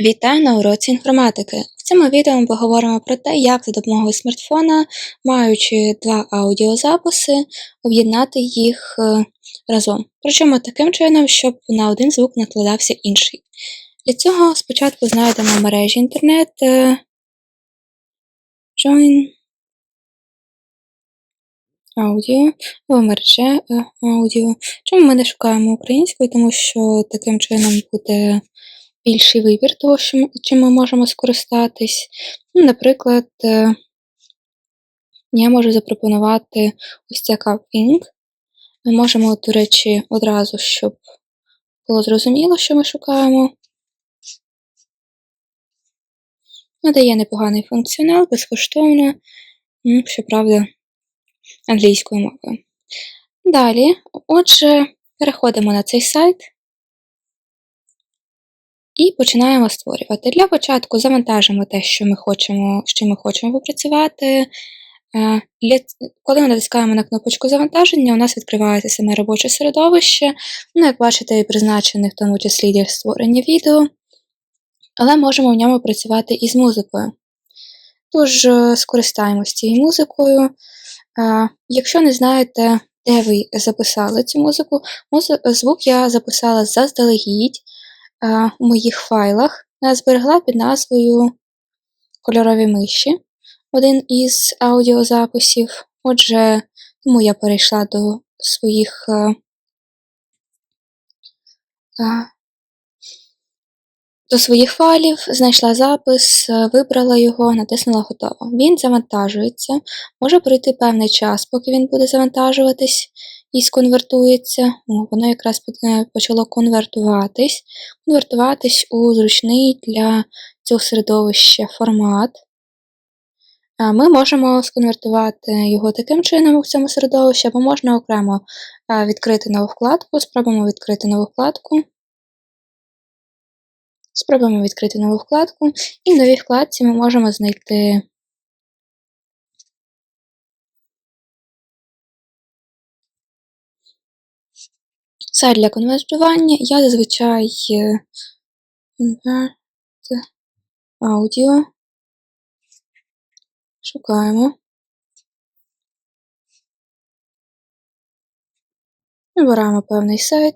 Вітаю на уроці інформатики. В цьому відео ми поговоримо про те, як за допомогою смартфона, маючи два аудіозаписи, об'єднати їх е, разом. Причому таким чином, щоб на один звук накладався інший. Для цього спочатку знайдемо мережі інтернет е, Join Audio або мережа е, аудіо. Чому ми не шукаємо українською, тому що таким чином буде більший вибір того, що чим ми можемо скористатись. Ну, Наприклад, е, я можу запропонувати ось це CapInc. Ми можемо, до речі, одразу, щоб було зрозуміло, що ми шукаємо. Надає непоганий функціонал, безкоштовно, щоправда, англійською мовою. Далі, отже, переходимо на цей сайт і починаємо створювати. Для початку завантажимо те, що ми хочемо, з чим ми хочемо попрацювати. Е, коли ми натискаємо на кнопочку завантаження, у нас відкривається саме робоче середовище. Ну, як бачите, і призначене в тому числі для створення відео, але можемо в ньому працювати і з музикою. Тож, е, скористаємось цією музикою. Е, якщо не знаєте, де ви записали цю музику, звук я записала заздалегідь у моїх файлах зберегла під назвою Кольорові миші один із аудіозаписів. Отже, тому я перейшла до своїх до своїх файлів, знайшла запис, вибрала його, натиснула готово. Він завантажується, може пройти певний час, поки він буде завантажуватись і сконвертується. Воно якраз почало конвертуватись, конвертуватись у зручний для цього середовища формат. Ми можемо сконвертувати його таким чином у цьому середовищі, або можна окремо відкрити нову вкладку. Спробуємо відкрити нову вкладку. Спробуємо відкрити нову вкладку, і в новій вкладці ми можемо знайти Сайт для конвертування я зазвичай конверт аудіо. Шукаємо. Вибираємо певний сайт.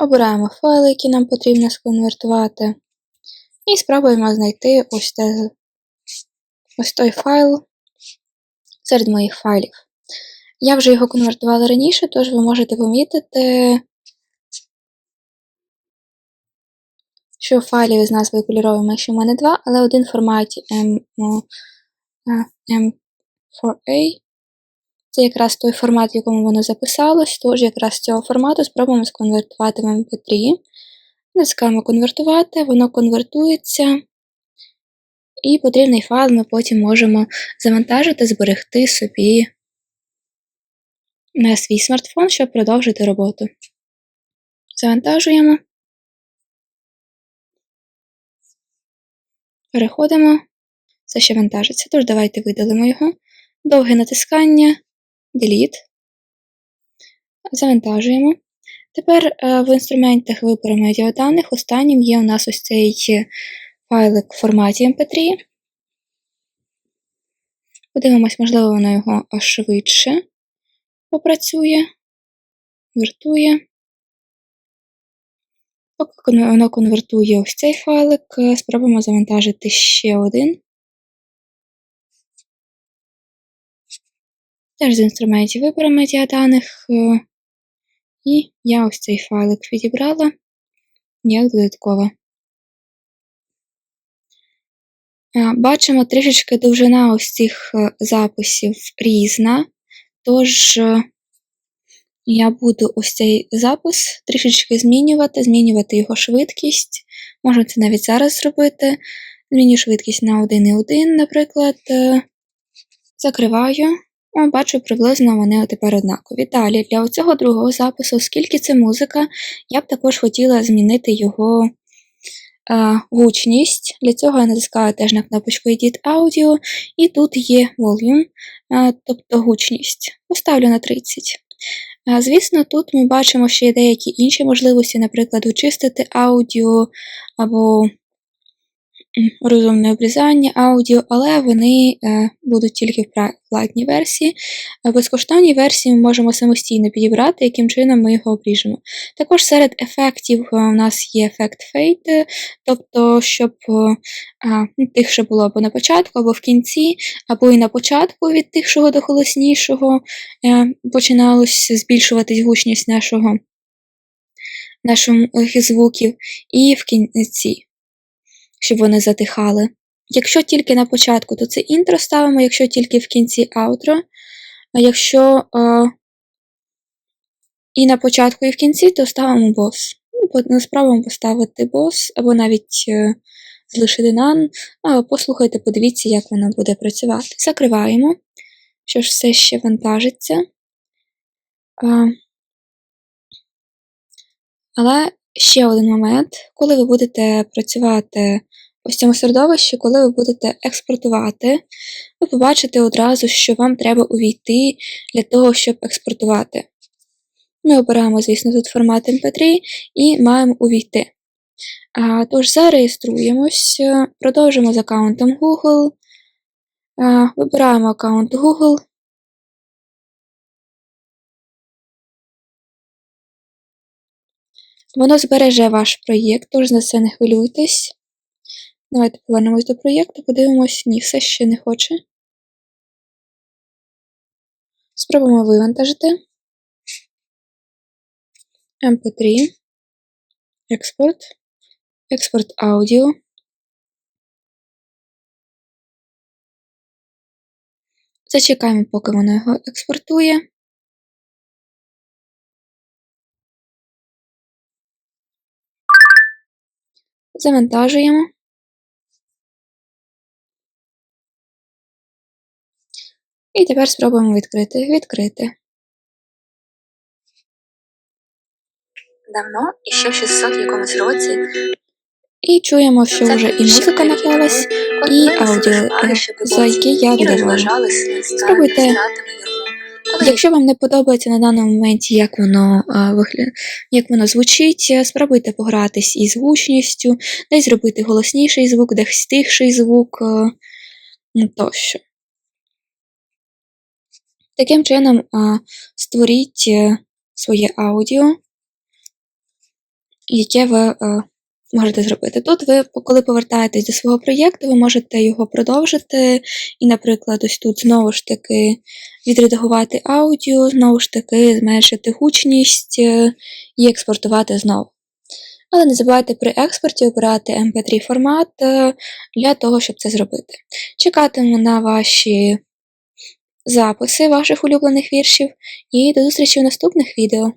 Обираємо файли, які нам потрібно сконвертувати. І спробуємо знайти ось, те, ось той файл серед моїх файлів. Я вже його конвертувала раніше, тож ви можете помітити, що файлів із назвою кольорової миші у мене два, але один в форматі M4A. Це якраз той формат, в якому воно записалось, тож якраз з цього формату спробуємо сконвертувати в MP3. Натискаємо конвертувати, воно конвертується. І потрібний файл ми потім можемо завантажити, зберегти собі на свій смартфон, щоб продовжити роботу. Завантажуємо. Переходимо. Це ще вантажиться. Тож давайте видалимо його. Довге натискання, Delete. Завантажуємо. Тепер е, в інструментах вибору медіаданих останнім є у нас ось цей файлик в форматі MP3. Подивимось, можливо, воно його швидше попрацює, вертує. Поки воно конвертує ось цей файлик, е, спробуємо завантажити ще один. Теж з інструментів вибору медіаданих. Е, і я ось цей файлик відібрала як додатково. Е, бачимо трішечки довжина ось цих записів різна. Тож, е, я буду ось цей запис трішечки змінювати, змінювати його швидкість. Можу це навіть зараз зробити. Зміню швидкість на 1,1, наприклад. Е, закриваю. О, бачу, приблизно вони тепер однакові. Далі, для цього другого запису, оскільки це музика, я б також хотіла змінити його гучність. Для цього я натискаю теж на кнопочку Edit Audio, і тут є Volume, тобто гучність. Поставлю на 30. А, Звісно, тут ми бачимо що є деякі інші можливості, наприклад, очистити аудіо або розумне обрізання аудіо, але вони е, будуть тільки в платній версії. В безкоштовній версії ми можемо самостійно підібрати, яким чином ми його обріжемо. Також серед ефектів е, у нас є ефект фейт, тобто, щоб е, ну, тихше було або на початку, або в кінці, або і на початку від тихшого до голоснішого починалось збільшуватись гучність нашого, наших звуків, і в кінці, щоб вони затихали. Якщо тільки на початку, то це інтро ставимо, якщо тільки в кінці аутро. А якщо е, і на початку, і в кінці, то ставимо бос. Ну, ну, спробуємо поставити бос, або навіть е, залишити none. А, послухайте, подивіться, як воно буде працювати. Закриваємо, що ж все ще вантажиться. А, але ще один момент, коли ви будете працювати ось цьому середовищі, коли ви будете експортувати, ви побачите одразу, що вам треба увійти для того, щоб експортувати. Ми обираємо, звісно, тут формат MP3 і маємо увійти. А, Тож зареєструємось, продовжимо з аккаунтом Google. А, Вибираємо аккаунт Google. Воно збереже ваш проєкт, тож за це не хвилюйтесь. Давайте повернемось до проєкту, подивимось. Ні, все ще не хоче. Спробуємо вивантажити. MP3. Експорт. Експорт аудіо. Зачекаємо, поки воно його експортує. Завантажуємо. І тепер спробуємо відкрити. Відкрити. Давно, і ще в 600 якомусь році, І чуємо, що вже і музика коли і аудіо, е, за які я старими Спробуйте. Якщо вам не подобається на даному моменті, як воно, а, вигля... як воно звучить, е, спробуйте погратись із гучністю, десь зробити голосніший звук, десь тихший звук е, ну, тощо. Таким чином створіть е, своє аудіо, яке ви е, можете зробити. Тут ви, коли повертаєтесь до свого проєкту, ви можете його продовжити, і, наприклад, ось тут знову ж таки відредагувати аудіо, знову ж таки зменшити гучність е, і експортувати знову. Але не забувайте при експорті обирати MP3 формат е, для того, щоб це зробити. Чекатиму на ваші записи ваших улюблених віршів і до зустрічі в наступних відео.